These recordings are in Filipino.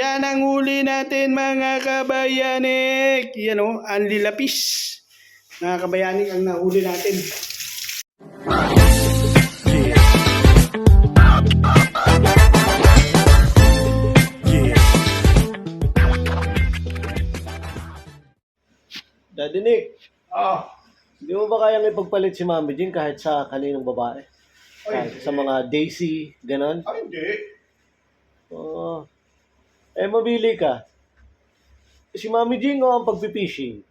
Yan ang huli natin mga kabayanik. Yan o, ang lilapis. Mga kabayanik ang nahuli natin. Daddy Nick, Oh, di mo ba kayang ipagpalit si Mami Jean kahit sa kaninong babae? Kahit sa mga Daisy, ganon? ay hindi. Oo. Eh, mabili ka. Si Mami Jean o ang pagpipishing?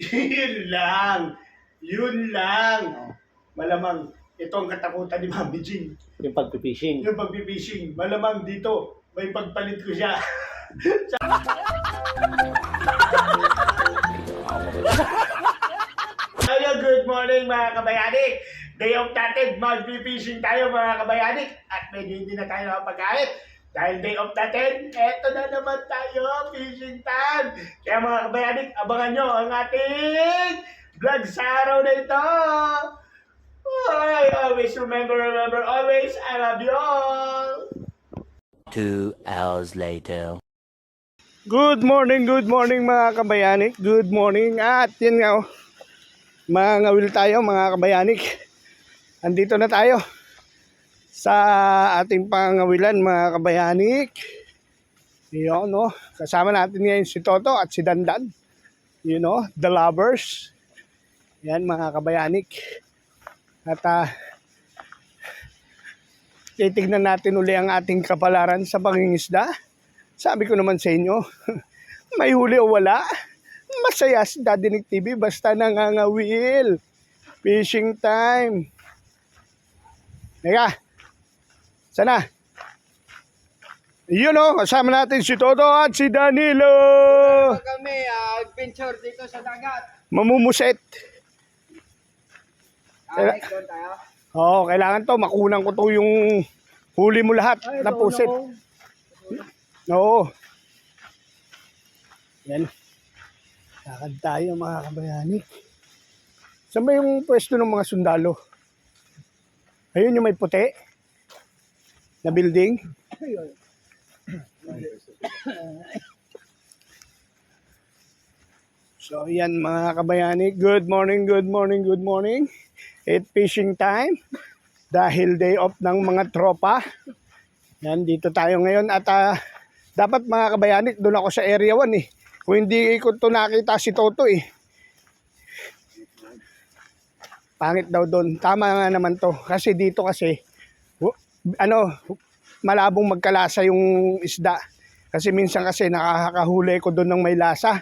Yun lang. Yun lang. Malamang ito ang katakutan ni Mami Jean. Yung pagpipishing. Yung pagpipishing, malamang dito, may pagpalit ko siya. morning mga kabayanik. Day of natin, mag-fishing tayo mga kabayanik. At medyo hindi na tayo nakapagkait. Dahil day of natin, eto na naman tayo, fishing time. Kaya mga kabayanik, abangan nyo ang ating vlog sa araw na ito. I always remember, remember always, I love you all. Two hours later. Good morning, good morning mga kabayanik. Good morning. At yun nga, oh, mga ngawil tayo mga kabayanik. Andito na tayo sa ating pangawilan mga kabayanik. Yun, no? Kasama natin ngayon si Toto at si Dandan. You know, the lovers. Yan mga kabayanik. At ah, titignan natin uli ang ating kapalaran sa pangingisda. Sabi ko naman sa inyo, may huli o wala, masaya si Daddy Nick TV basta nangangawil. Fishing time. Teka, sana? Yun o, kasama natin si Toto at si Danilo. kami ah, adventure dito sa dagat. Mamumuset. Ah, doon tayo. Oo, kailangan to, makunan ko to yung huli mo lahat na puset. Oo. Yan. Lakad tayo mga kabayani. Saan ba yung pwesto ng mga sundalo? Ayun yung may puti. Na building. So yan mga kabayani. Good morning, good morning, good morning. It's fishing time. Dahil day off ng mga tropa. Yan, dito tayo ngayon at ah, dapat mga kabayani, doon ako sa area 1 eh. Kung hindi ko to nakita si Toto eh. Pangit daw doon. Tama nga naman to. Kasi dito kasi, ano, malabong magkalasa yung isda. Kasi minsan kasi nakakahuli ko doon ng may lasa.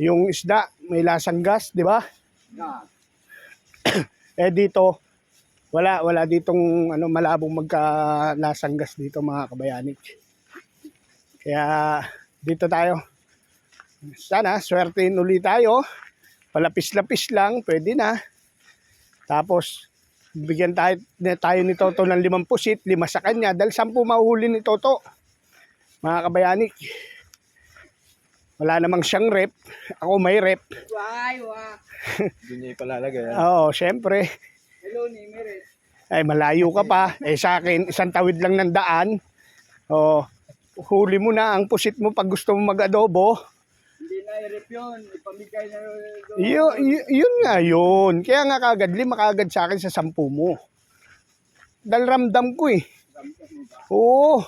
Yung isda, may lasang gas, di ba? Ah, Eh dito, wala wala ditong ano malabong magkalasang gas dito mga kabayanik. Kaya dito tayo. Sana swertein uli tayo. Palapis-lapis lang, pwede na. Tapos bigyan tayo, tayo ni Toto ng limang pusit, lima sa kanya dahil sampu mahuhuli ni Toto. Mga kabayanik. Wala namang siyang rep. Ako may rep. Why, wah. Hindi niya ipalalagay. Oo, syempre. Hello, ni Merit. ay malayo ka pa. Eh sa akin, isang tawid lang ng daan. O, huli mo na ang pusit mo pag gusto mo mag-adobo. I-rep yun. Ipamigay na doon. Yun, yun nga yun. Kaya nga kagad, lima kagad sa akin sa sampu mo. Dahil ramdam ko eh. Oo.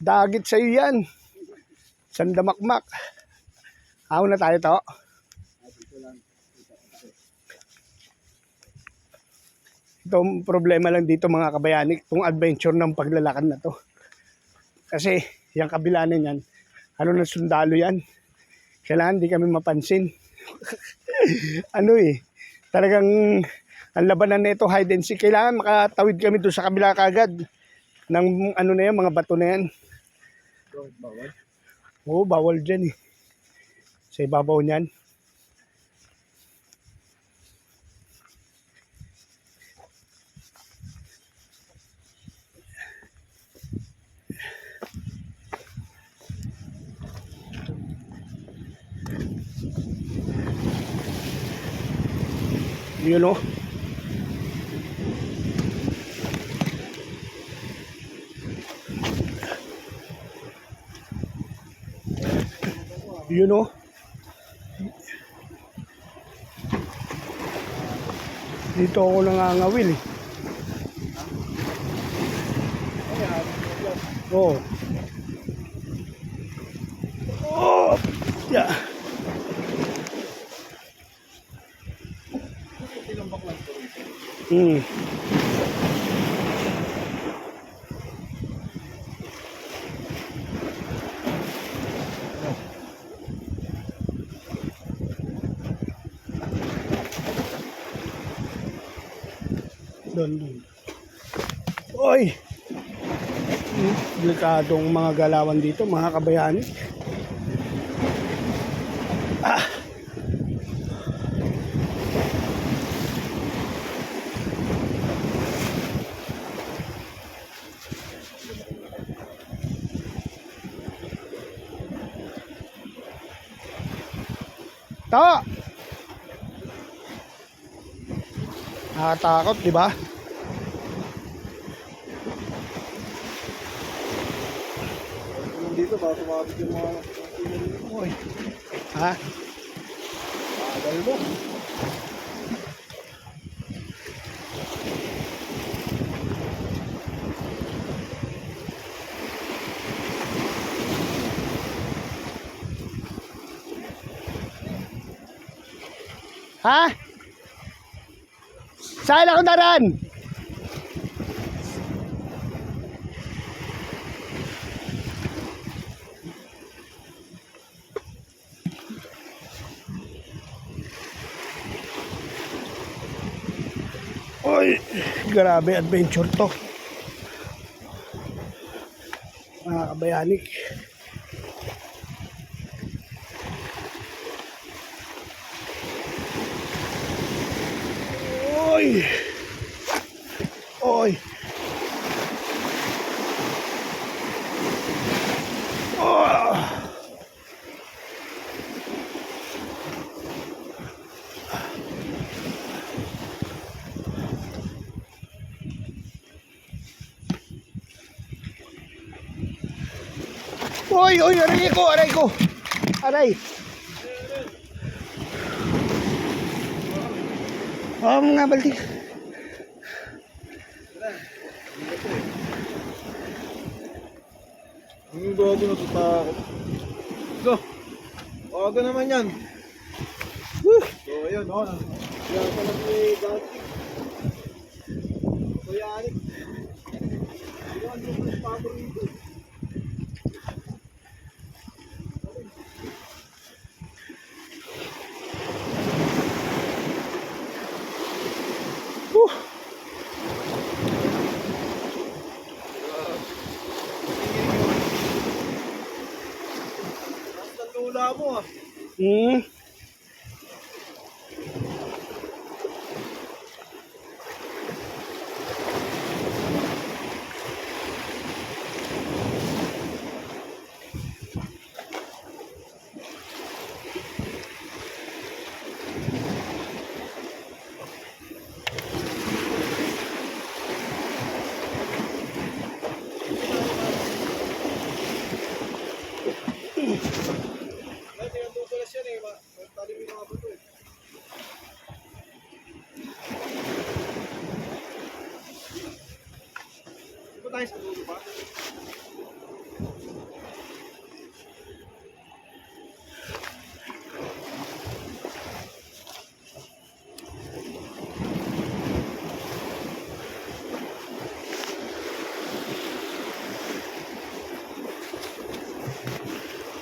Dagit sa'yo yan. Sandamakmak. Ako na tayo to. Ito problema lang dito mga kabayanik, itong adventure ng paglalakad na to. Kasi yung kabila na yan, ano na sundalo yan. Kailangan di kami mapansin. ano eh, talagang ang labanan nito hide and seek. Kailangan makatawid kami doon sa kabila kagad ng ano na yan, mga bato na yan. Oo, bawal dyan eh. Sa ibabaw niyan. yun know? o yun know? o dito ako nangangawil eh oh oh yeah Hmm. Doon, doon. Oy! Hmm, Delikadong mga galawan dito, mga kabayani. Nakakatakot, di ba? Dito ba sumabit yung mga Oy. Ha? Tagal mo. Ha? Saan ako naran? Oy, grabe adventure to. Mga kabayanik. Oy! Oy! Oh! Oy, oy, aray ko, aray ko. Aray. Oh, mga baldi. Ang bago na tatakot. Go! Bago naman yan. So, ayun, oh. Kaya pala ni Dati. Kuya Anik. Iwan mo yung paborito. Mo ah. Hmm.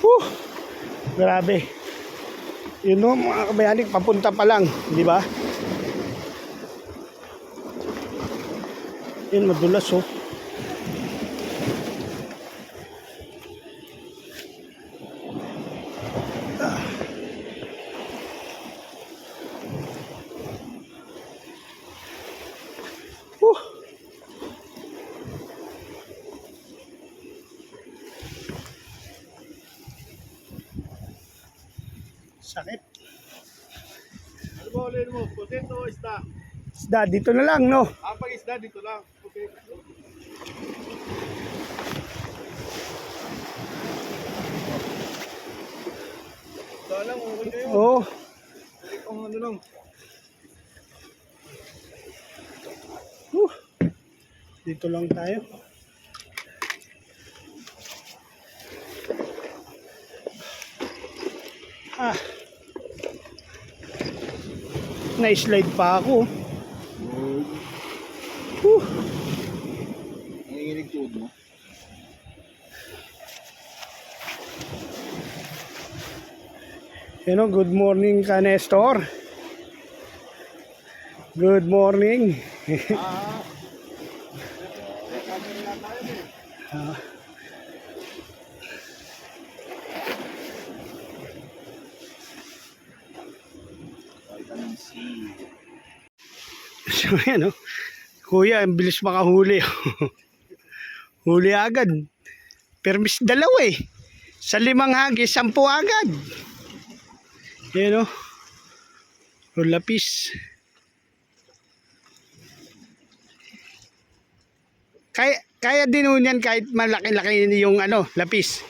Woo! Grabe. Yun know, mga kabayanik, papunta pa lang, di ba? Yun, madulas oh. Ah. Woo! Sakit. Ano ba ulit mo? Pusit o isda? Isda, dito na lang, no? Ah, pag isda dito lang. Okay. Wala lang, okay na yun. Oo. Ang ano lang. Huh. Dito lang tayo. Ah. Na-slide pa ako. Huh. Nanginginig tuod mo. Good morning ka, Nestor. Good morning. Ah. So, yan, oh. Kuya, ang bilis makahuli. Huli agad. Permis dalawa eh. Sa limang hagis, sampu agad. Yan, oh. Rulapis. Kaya, kaya din ho kahit malaki-laki yung ano, lapis.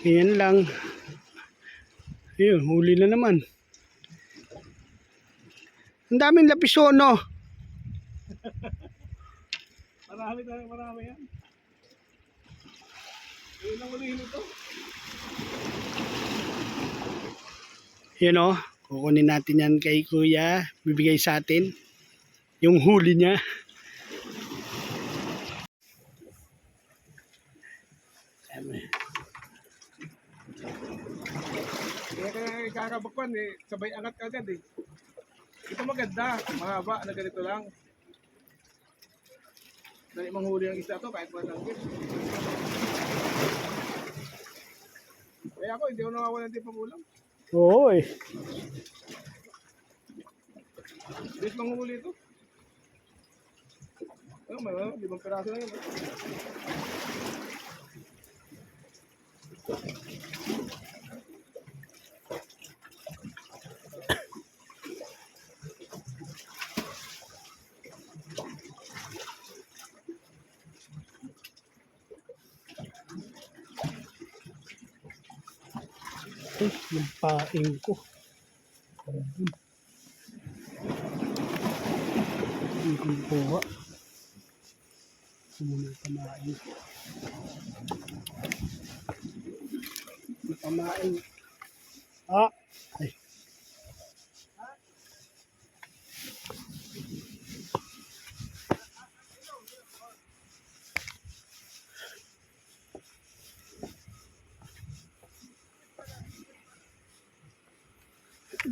Yan lang. Ayun, huli na naman. Ang daming lapis ho, no? Marami tayo, marami yan. Yun ang ulihin ito. Yun o, kukunin natin yan kay kuya, bibigay sa atin yung huli niya. Kaya kakabakwan eh, sabay angat ka agad eh. Ito maganda, mahaba na ganito lang. Dali manghuli ang isda to kahit walang gift. Kaya ako, hindi ako nawawalan din pangulam. Oo eh. Bilis manghuli ito. Ano, may ano, limang piraso na yun. eh. Paing ko. Hindi ko kuha. Sumuna pamain. Pamain. Ah!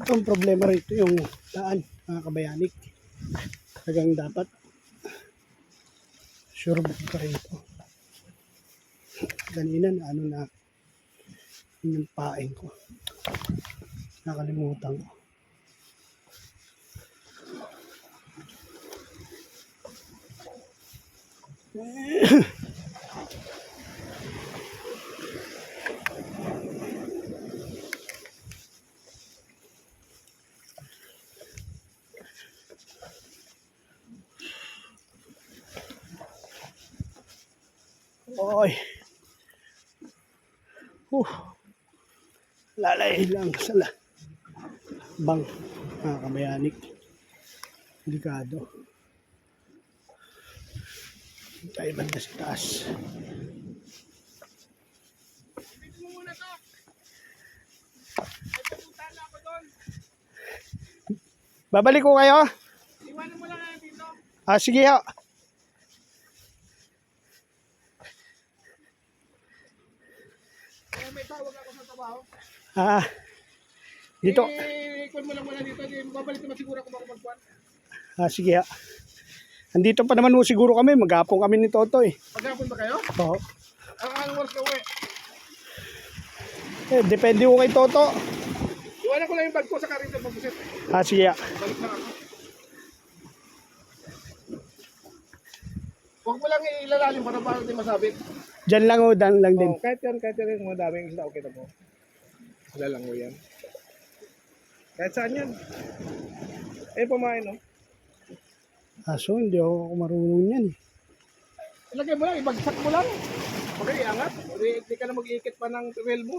Ang problema rito yung daan, mga kabayanik. Tagang dapat sure book ka rito. Kanina na ano na yun yung paing ko. Nakalimutan ko. Oy. Huh. Lalay lang sa la. Bang. Mga kabayanik. Delikado. Tayo banda sa taas. Babalik ko kayo. Iwanan mo lang dito. Ah, sige ho. Kaya may tawag ako sa trabaho. Ah, dito. Eh, mo lang muna dito. Di, babalik naman siguro ako magkuhan. Ah, sige ha. Andito pa naman ho siguro kami. Maghapon kami ni Toto eh. Maghapon ba kayo? Oo. Ang ang oras ka uwi. Eh, depende ho kay Toto. Iwanan ko lang yung bag ko sa karin sa pagbusit. Ah, sige ha. Balik na ako. Huwag mo lang ilalalim para paano din masabit. Diyan lang ho, dan lang din. Oh, kahit yan, kahit yan mga daming isda, okay na po. Ilalang mo yan. Kahit saan yan. Eh, pumain, no? Aso, hindi ako marunong yan eh. Ilagay mo lang, ibagsak mo lang. Okay, iangat. Hindi ka na mag-iikit pa ng well mo.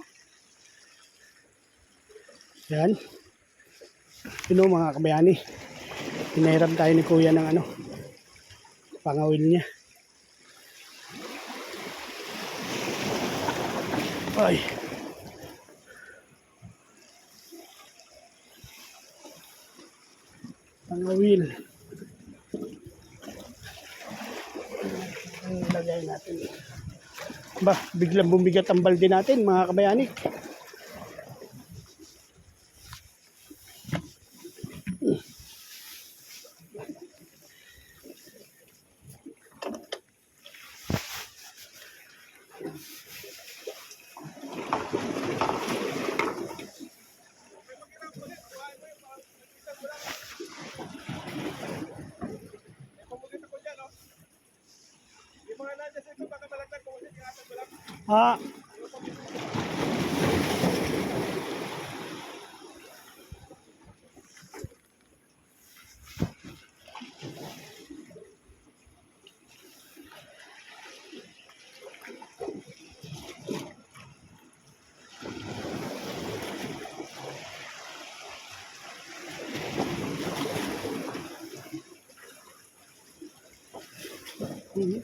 Yan. Yun o, mga kabayani. Pinahiram tayo ni kuya ng ano. Pangawil niya. Ay. Pangawil. Ang lagay natin. Ba, biglang bumigat ang balde natin mga kabayani. Mhm.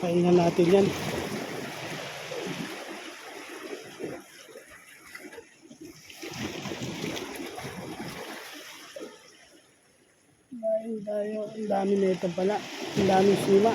Kainan natin yan. Dahil tayo, ang dami nito pala. Ang dami sima.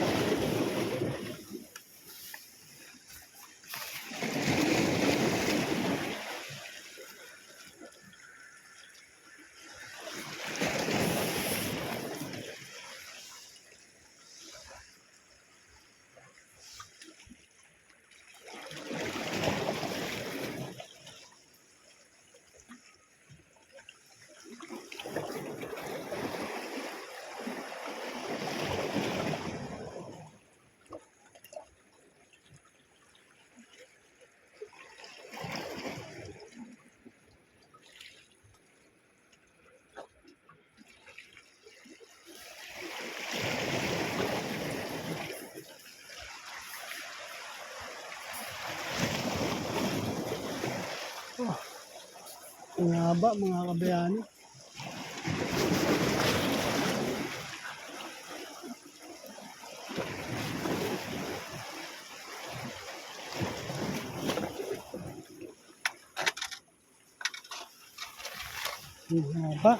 Ang haba mga kabayani. Ang haba.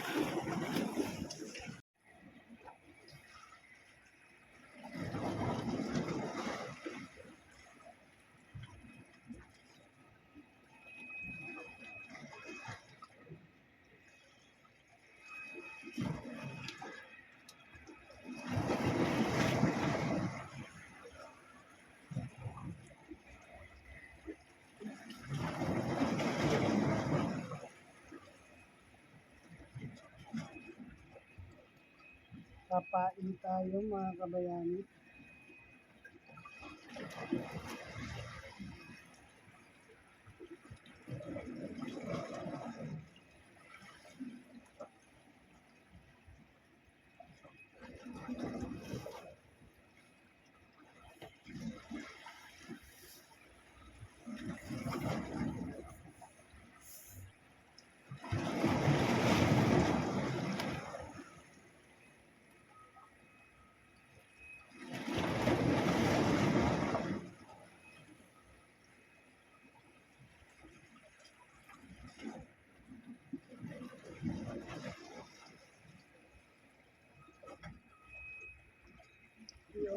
Papain tayo mga kabayani.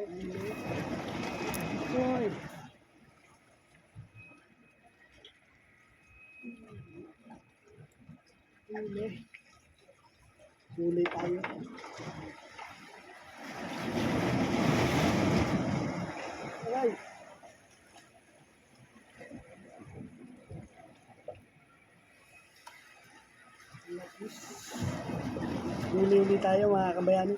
Hoy. Huli. Huli tayo. Aray. Lili tayo mga kabayani.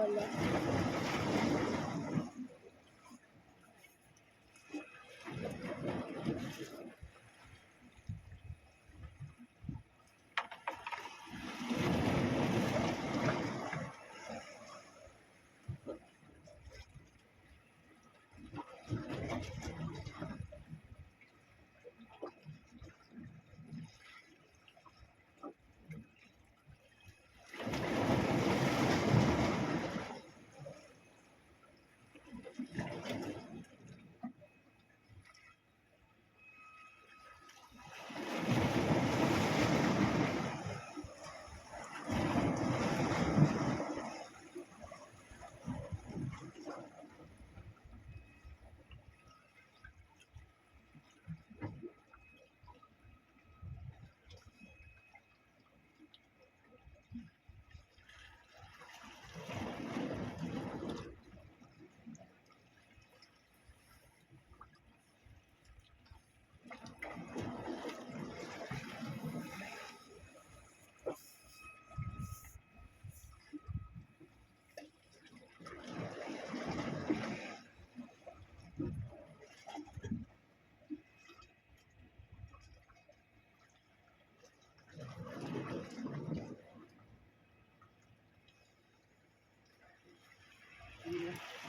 Wala.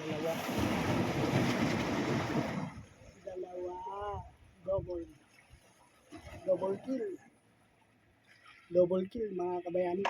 Dalawa. Dalawa. Double. Double kill. Double kill mga kabayani.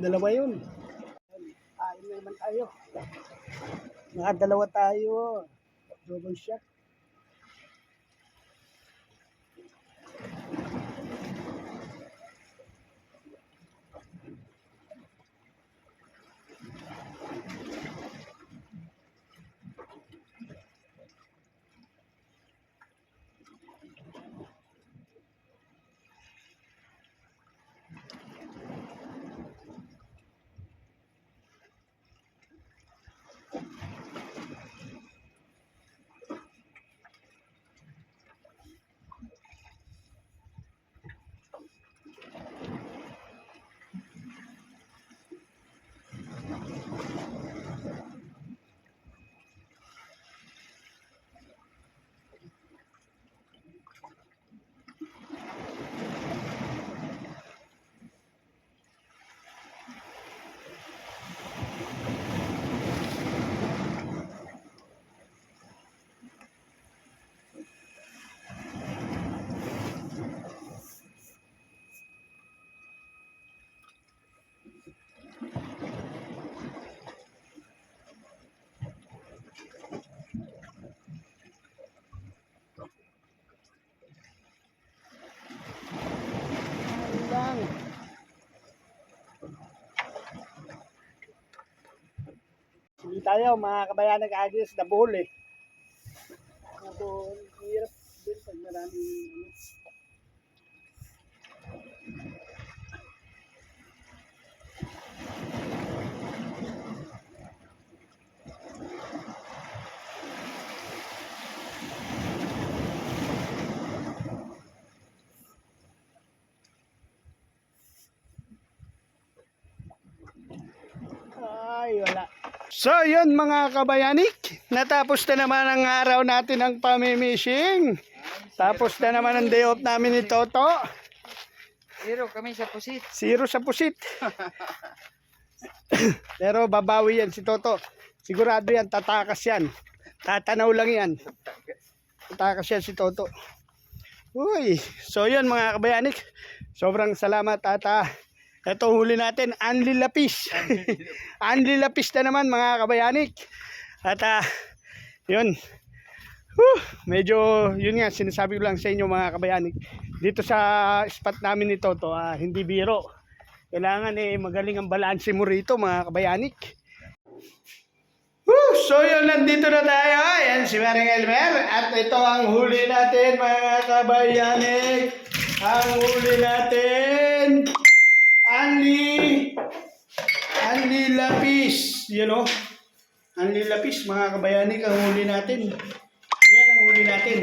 Dalawa yun. Kain na naman tayo. Nakadalawa tayo. Double shot. Tayo, mga kabayan nag-agis na buhol eh. Ako, hirap din pag maraming ano. Ay, wala. So, yun mga kabayanik. Natapos na naman ang araw natin ng pamimishing. Tapos na naman ang day off namin ni Toto. Pero kami sa pusit. Zero sa pusit. Pero babawi yan si Toto. Sigurado yan, tatakas yan. Tatanaw lang yan. Tatakas yan si Toto. Uy, so yun mga kabayanik. Sobrang salamat at ah, ito huli natin, Anli Lapis. Anli Lapis na naman mga kabayanik. At ah, yun. Whew, medyo, yun nga, sinasabi ko lang sa inyo mga kabayanik. Dito sa spot namin ni Toto, ah, hindi biro. Kailangan eh, magaling ang balanse mo rito mga kabayanik. Woo! So yun, nandito na tayo. Ayan si Maring Elmer. At ito ang huli natin mga kabayanik. Ang huli natin. Anli. Anli Lapis. Yun o. Anli Lapis mga kabayanik ang huli natin. Yan ang huli natin.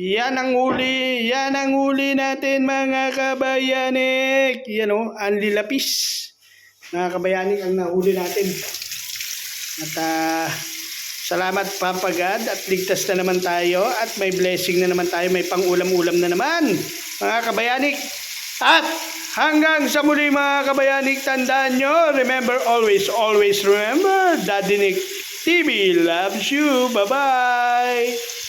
Yan ang huli, yan ang huli natin mga kabayanik. Yan o, Anli Lapis. Mga kabayanik ang nahuli natin. At ah, salamat Papa God at ligtas na naman tayo at may blessing na naman tayo, may pang-ulam-ulam na naman mga kabayanik. At hanggang sa muli mga kabayanik, tandaan nyo, remember always, always remember, Daddy Nick TV loves you. Bye-bye!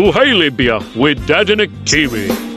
Buhay Libya with Dadinik TV.